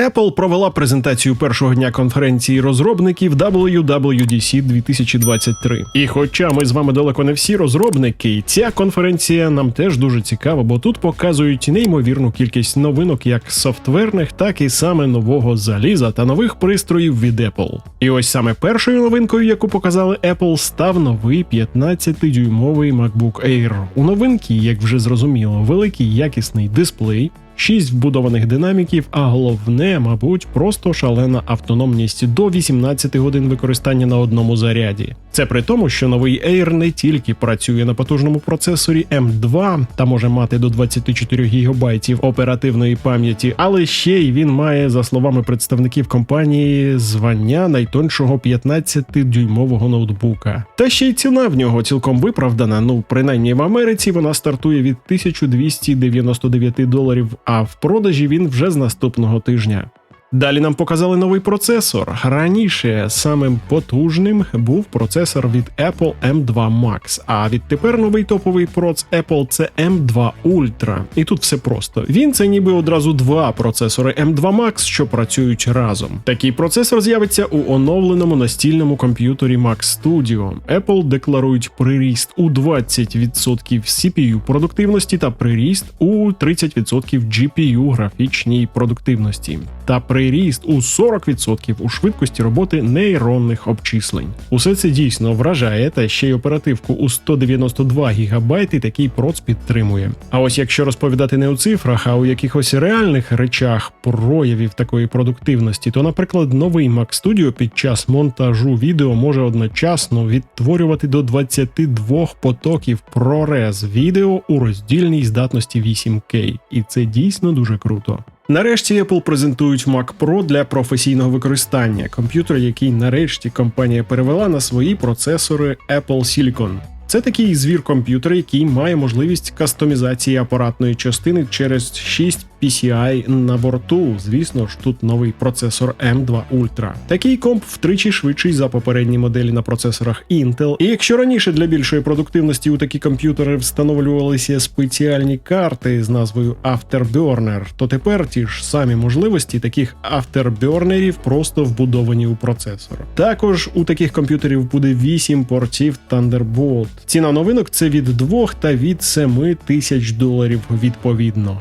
Apple провела презентацію першого дня конференції розробників WWDC 2023. І хоча ми з вами далеко не всі розробники, ця конференція нам теж дуже цікава, бо тут показують неймовірну кількість новинок як софтверних, так і саме нового заліза та нових пристроїв від Apple. І ось саме першою новинкою, яку показали Apple, став новий 15-дюймовий MacBook Air. У новинки, як вже зрозуміло, великий якісний дисплей. 6 вбудованих динаміків, а головне, мабуть, просто шалена автономність до 18 годин використання на одному заряді. Це при тому, що новий Air не тільки працює на потужному процесорі M2 та може мати до 24 ГБ оперативної пам'яті, але ще й він має, за словами представників компанії, звання найтоншого 15-дюймового ноутбука. Та ще й ціна в нього цілком виправдана. Ну, принаймні в Америці вона стартує від 1299 доларів а в продажі він вже з наступного тижня. Далі нам показали новий процесор. Раніше самим потужним був процесор від Apple M2 Max, а відтепер новий топовий проц Apple це M2 Ultra. І тут все просто. Він це ніби одразу два процесори M2 Max, що працюють разом. Такий процесор з'явиться у оновленому настільному комп'ютері Mac Studio. Apple декларують приріст у 20% CPU продуктивності та приріст у 30% GPU графічній продуктивності. Та приріст у 40% у швидкості роботи нейронних обчислень. Усе це дійсно вражає, та ще й оперативку у 192 ГБ такий проц підтримує. А ось якщо розповідати не у цифрах, а у якихось реальних речах проявів такої продуктивності, то, наприклад, новий Mac Studio під час монтажу відео може одночасно відтворювати до 22 потоків прорез відео у роздільній здатності 8К, і це дійсно дуже круто. Нарешті Apple презентують Mac Pro для професійного використання, комп'ютер, який нарешті компанія перевела на свої процесори Apple Silicon. Це такий звір комп'ютера, який має можливість кастомізації апаратної частини через 6 PCI на борту. Звісно ж, тут новий процесор M2 Ultra. Такий комп втричі швидший за попередні моделі на процесорах Intel. І якщо раніше для більшої продуктивності у такі комп'ютери встановлювалися спеціальні карти з назвою Afterburner, то тепер ті ж самі можливості таких Afterburnerів просто вбудовані у процесор. Також у таких комп'ютерів буде 8 портів Thunderbolt. Ціна новинок це від 2 та від 7 тисяч доларів відповідно.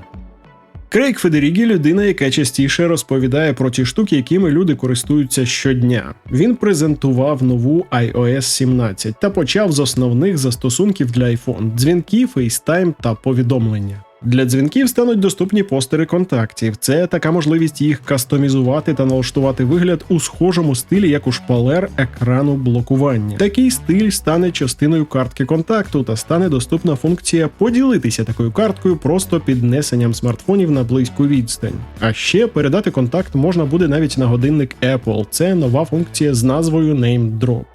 Крейг Федерігі людина, яка частіше розповідає про ті штуки, якими люди користуються щодня. Він презентував нову iOS 17 та почав з основних застосунків для iPhone – дзвінки, FaceTime та повідомлення. Для дзвінків стануть доступні постери контактів. Це така можливість їх кастомізувати та налаштувати вигляд у схожому стилі, як у шпалер екрану блокування. Такий стиль стане частиною картки контакту та стане доступна функція поділитися такою карткою просто піднесенням смартфонів на близьку відстань. А ще передати контакт можна буде навіть на годинник Apple. Це нова функція з назвою Name Drop.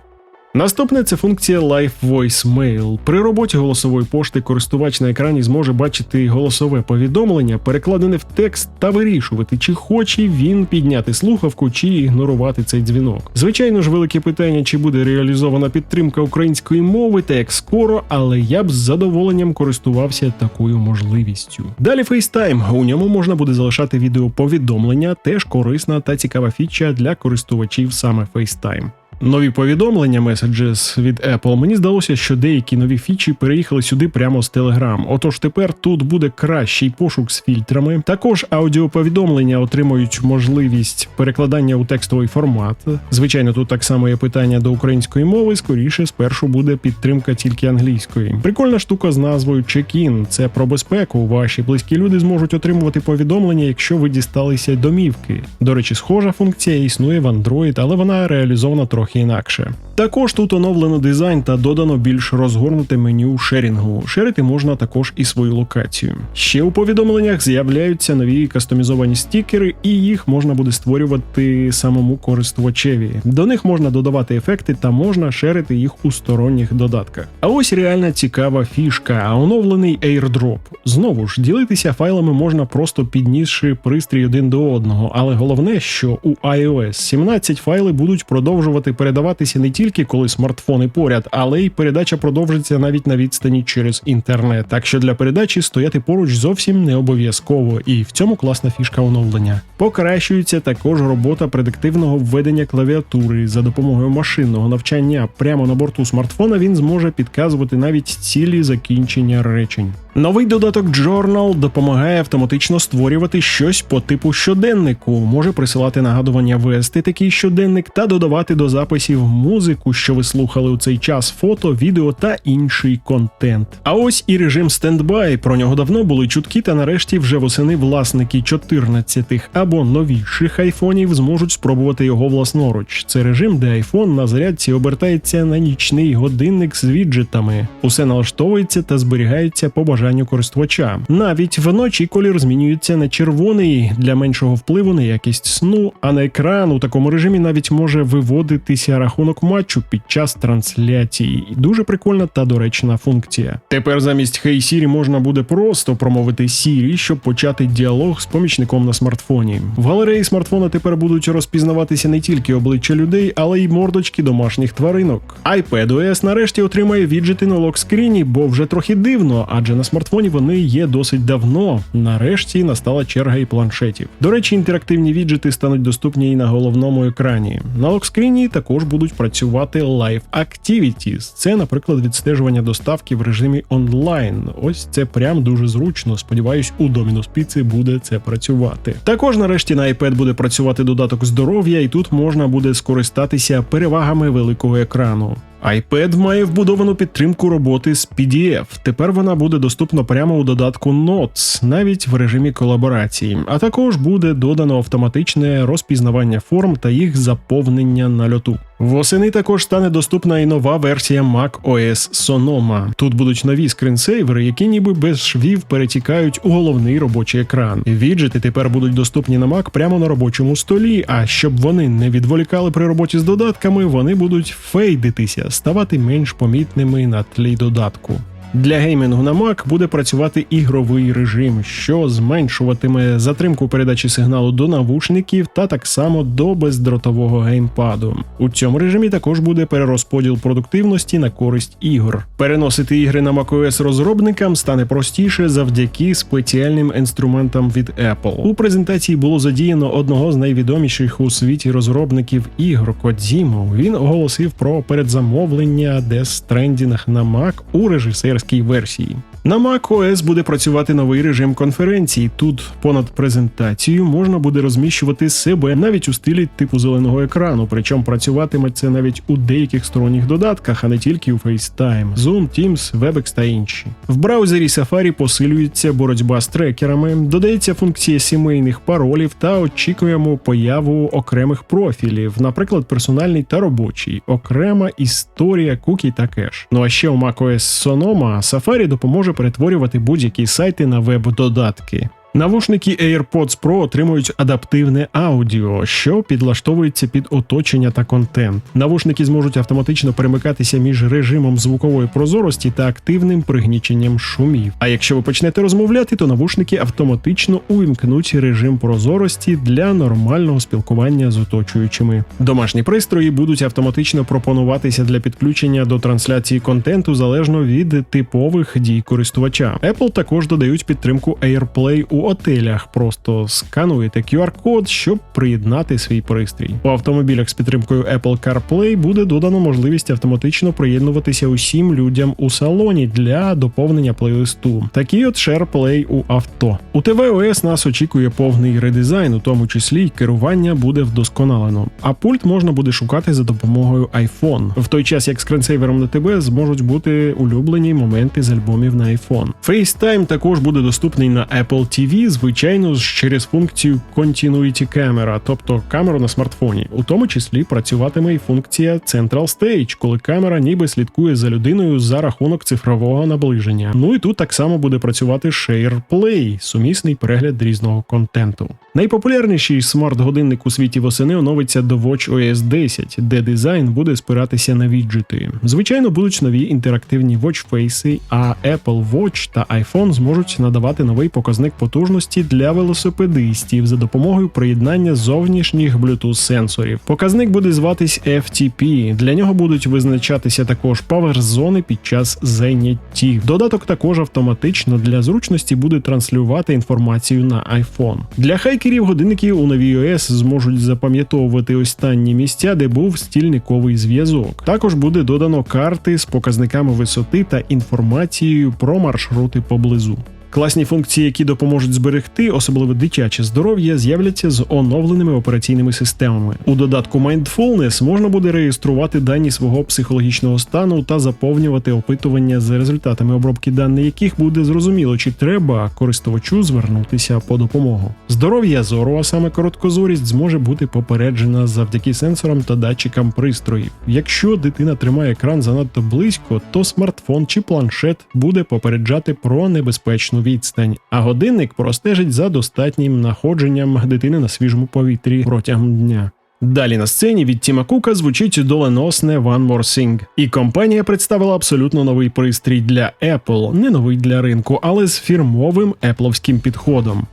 Наступне це функція Live Voice Mail. При роботі голосової пошти користувач на екрані зможе бачити голосове повідомлення, перекладене в текст, та вирішувати, чи хоче він підняти слухавку, чи ігнорувати цей дзвінок. Звичайно ж, велике питання, чи буде реалізована підтримка української мови та як скоро, але я б з задоволенням користувався такою можливістю. Далі FaceTime. У ньому можна буде залишати відеоповідомлення, теж корисна та цікава фіча для користувачів саме FaceTime. Нові повідомлення Messages від Apple. Мені здалося, що деякі нові фічі переїхали сюди прямо з Telegram. Отож тепер тут буде кращий пошук з фільтрами. Також аудіоповідомлення отримують можливість перекладання у текстовий формат. Звичайно, тут так само є питання до української мови. Скоріше спершу буде підтримка тільки англійської. Прикольна штука з назвою Check-in. Це про безпеку. Ваші близькі люди зможуть отримувати повідомлення, якщо ви дісталися домівки. До речі, схожа функція існує в Android, але вона реалізована трохи трохи інакше. Також тут оновлено дизайн та додано більш розгорнуте меню шерінгу. Шерити можна також і свою локацію. Ще у повідомленнях з'являються нові кастомізовані стікери, і їх можна буде створювати самому користувачеві. До них можна додавати ефекти та можна шерити їх у сторонніх додатках. А ось реальна цікава фішка, оновлений airdrop. Знову ж ділитися файлами можна просто піднісши пристрій один до одного, але головне, що у iOS 17 файли будуть продовжувати передаватися не тільки коли смартфони поряд, але й передача продовжиться навіть на відстані через інтернет. Так що для передачі стояти поруч зовсім не обов'язково, і в цьому класна фішка оновлення. Покращується також робота предиктивного введення клавіатури за допомогою машинного навчання. Прямо на борту смартфона він зможе підказувати навіть цілі закінчення речень. Новий додаток Journal допомагає автоматично створювати щось по типу щоденнику, може присилати нагадування вести такий щоденник та додавати до записів музику, що ви слухали у цей час, фото, відео та інший контент. А ось і режим стендбай. Про нього давно були чутки, та нарешті вже восени власники 14 або новіших айфонів зможуть спробувати його власноруч. Це режим, де айфон на зарядці обертається на нічний годинник з віджитами. Усе налаштовується та зберігається по бажанню користувача. Навіть вночі колір змінюється на червоний для меншого впливу на якість сну, а на екран у такому режимі навіть може виводитися рахунок матчу під час трансляції. Дуже прикольна та доречна функція. Тепер замість Hey Siri можна буде просто промовити Siri, щоб почати діалог з помічником на смартфоні. В галереї смартфона тепер будуть розпізнаватися не тільки обличчя людей, але й мордочки домашніх тваринок. iPadOS нарешті отримає віджити на локскріні, бо вже трохи дивно, адже на смартфоні вони є досить давно. Нарешті настала черга і планшетів. До речі, інтерактивні віджити стануть доступні і на головному екрані. На локскріні також будуть працювати Live Activities. Це, наприклад, відстежування доставки в режимі онлайн. Ось це прям дуже зручно. Сподіваюсь, у Domino's Pizza буде це працювати. Також нарешті на iPad буде працювати додаток здоров'я, і тут можна буде скористатися перевагами великого екрану. iPad має вбудовану підтримку роботи з PDF. Тепер вона буде доступна прямо у додатку Notes, навіть в режимі колаборації. А також буде додано автоматичне розпізнавання форм та їх заповнення на льоту. Восени також стане доступна і нова версія Mac OS Sonoma. Тут будуть нові скринсейвери, які ніби без швів перетікають у головний робочий екран. Віджити тепер будуть доступні на Mac прямо на робочому столі. А щоб вони не відволікали при роботі з додатками, вони будуть фейдитися, ставати менш помітними на тлі додатку. Для геймінгу на Mac буде працювати ігровий режим, що зменшуватиме затримку передачі сигналу до навушників та так само до бездротового геймпаду. У цьому режимі також буде перерозподіл продуктивності на користь ігор. Переносити ігри на macOS розробникам стане простіше завдяки спеціальним інструментам від Apple. У презентації було задіяно одного з найвідоміших у світі розробників ігор Кодзіму. Він оголосив про передзамовлення Death Stranding на Mac у режисерській версії. На macOS буде працювати новий режим конференції. Тут понад презентацією можна буде розміщувати себе навіть у стилі типу зеленого екрану. Причому працюватиме це навіть у деяких сторонніх додатках, а не тільки у FaceTime, Zoom, Teams, WebEx та інші. В браузері Safari посилюється боротьба з трекерами, додається функція сімейних паролів та очікуємо появу окремих профілів, наприклад, персональний та робочий, окрема історія кукі та кеш. Ну а ще у macOS Sonoma Safari допоможе перетворювати будь-які сайти на веб-додатки. Навушники AirPods Pro отримують адаптивне аудіо, що підлаштовується під оточення та контент. Навушники зможуть автоматично перемикатися між режимом звукової прозорості та активним пригніченням шумів. А якщо ви почнете розмовляти, то навушники автоматично увімкнуть режим прозорості для нормального спілкування з оточуючими. Домашні пристрої будуть автоматично пропонуватися для підключення до трансляції контенту залежно від типових дій користувача. Apple також додають підтримку AirPlay у отелях. Просто скануєте QR-код, щоб приєднати свій пристрій. У автомобілях з підтримкою Apple CarPlay буде додано можливість автоматично приєднуватися усім людям у салоні для доповнення плейлисту. Такий от SharePlay у авто. У tvOS нас очікує повний редизайн, у тому числі й керування буде вдосконалено. А пульт можна буде шукати за допомогою iPhone. В той час як скринсейвером на ТБ зможуть бути улюблені моменти з альбомів на iPhone. FaceTime також буде доступний на Apple TV звичайно ж через функцію Continuity Camera, тобто камеру на смартфоні. У тому числі працюватиме і функція Central Stage, коли камера ніби слідкує за людиною за рахунок цифрового наближення. Ну і тут так само буде працювати Share Play, сумісний перегляд різного контенту. Найпопулярніший смарт-годинник у світі восени оновиться до WatchOS 10, де дизайн буде спиратися на віджити. Звичайно, будуть нові інтерактивні watchface, а Apple Watch та iPhone зможуть надавати новий показник потужності потужності для велосипедистів за допомогою приєднання зовнішніх Bluetooth сенсорів. Показник буде зватись FTP. Для нього будуть визначатися також павер-зони під час зайняттів. Додаток також автоматично для зручності буде транслювати інформацію на iPhone. Для хайкерів годинники у новій OS зможуть запам'ятовувати останні місця, де був стільниковий зв'язок. Також буде додано карти з показниками висоти та інформацією про маршрути поблизу. Класні функції, які допоможуть зберегти, особливо дитяче здоров'я, з'являться з оновленими операційними системами. У додатку Mindfulness можна буде реєструвати дані свого психологічного стану та заповнювати опитування за результатами обробки даних, яких буде зрозуміло, чи треба користувачу звернутися по допомогу. Здоров'я зору, а саме короткозорість, зможе бути попереджена завдяки сенсорам та датчикам пристроїв. Якщо дитина тримає екран занадто близько, то смартфон чи планшет буде попереджати про небезпечну відстань, а годинник простежить за достатнім находженням дитини на свіжому повітрі протягом дня. Далі на сцені від Тіма Кука звучить доленосне One More Thing. І компанія представила абсолютно новий пристрій для Apple, не новий для ринку, але з фірмовим епловським підходом.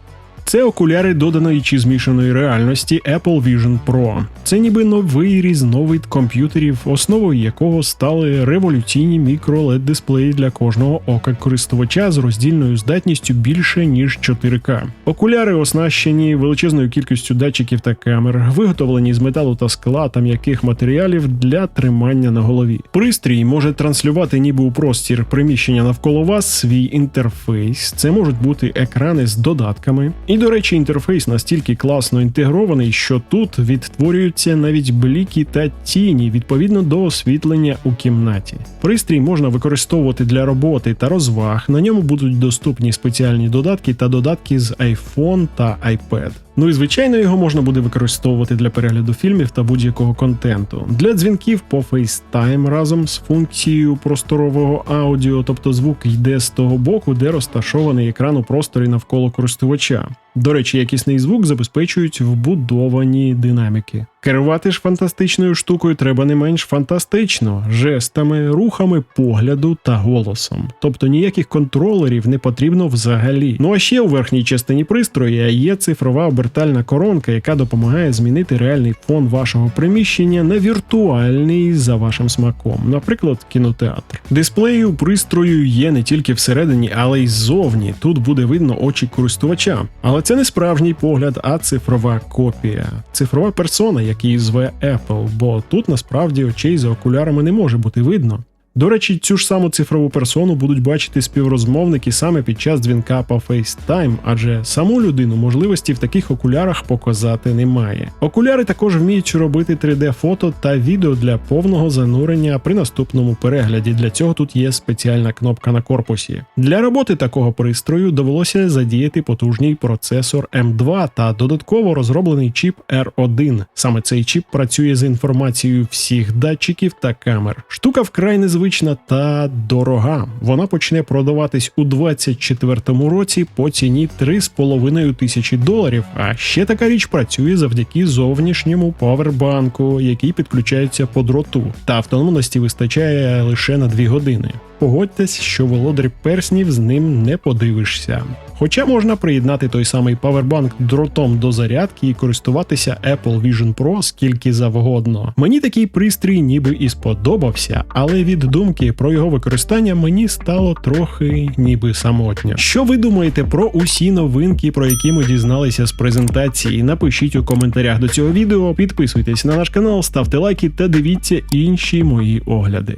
Це окуляри доданої чи змішаної реальності Apple Vision Pro. Це ніби новий різновид комп'ютерів, основою якого стали революційні мікро led дисплеї для кожного ока користувача з роздільною здатністю більше ніж 4К. Окуляри оснащені величезною кількістю датчиків та камер, виготовлені з металу та скла та м'яких матеріалів для тримання на голові. Пристрій може транслювати ніби у простір приміщення навколо вас свій інтерфейс. Це можуть бути екрани з додатками. До речі, інтерфейс настільки класно інтегрований, що тут відтворюються навіть бліки та тіні відповідно до освітлення у кімнаті. Пристрій можна використовувати для роботи та розваг. На ньому будуть доступні спеціальні додатки та додатки з iPhone та iPad. Ну і звичайно, його можна буде використовувати для перегляду фільмів та будь-якого контенту. Для дзвінків по FaceTime разом з функцією просторового аудіо, тобто звук йде з того боку, де розташований екран у просторі навколо користувача. До речі, якісний звук забезпечують вбудовані динаміки. Керувати ж фантастичною штукою треба не менш фантастично, жестами, рухами погляду та голосом. Тобто ніяких контролерів не потрібно взагалі. Ну а ще у верхній частині пристрою є цифрова обертальна коронка, яка допомагає змінити реальний фон вашого приміщення на віртуальний за вашим смаком, наприклад, кінотеатр. Дисплеї у пристрою є не тільки всередині, але й ззовні. Тут буде видно очі користувача. Але це не справжній погляд, а цифрова копія, цифрова персона який зве Apple, бо тут насправді очей за окулярами не може бути видно. До речі, цю ж саму цифрову персону будуть бачити співрозмовники саме під час дзвінка по FaceTime, адже саму людину можливості в таких окулярах показати немає. Окуляри також вміють робити 3D-фото та відео для повного занурення при наступному перегляді. Для цього тут є спеціальна кнопка на корпусі. Для роботи такого пристрою довелося задіяти потужний процесор M2 та додатково розроблений чіп R1. Саме цей чіп працює з інформацією всіх датчиків та камер. Штука вкрай незвичайна незвична та дорога. Вона почне продаватись у 2024 році по ціні 3,5 тисячі доларів. А ще така річ працює завдяки зовнішньому павербанку, який підключається по дроту, та автономності вистачає лише на 2 години. Погодьтесь, що володар перснів з ним не подивишся. Хоча можна приєднати той самий павербанк дротом до зарядки і користуватися Apple Vision Pro скільки завгодно. Мені такий пристрій ніби і сподобався, але від думки про його використання мені стало трохи ніби самотньо. Що ви думаєте про усі новинки, про які ми дізналися з презентації? Напишіть у коментарях до цього відео, підписуйтесь на наш канал, ставте лайки та дивіться інші мої огляди.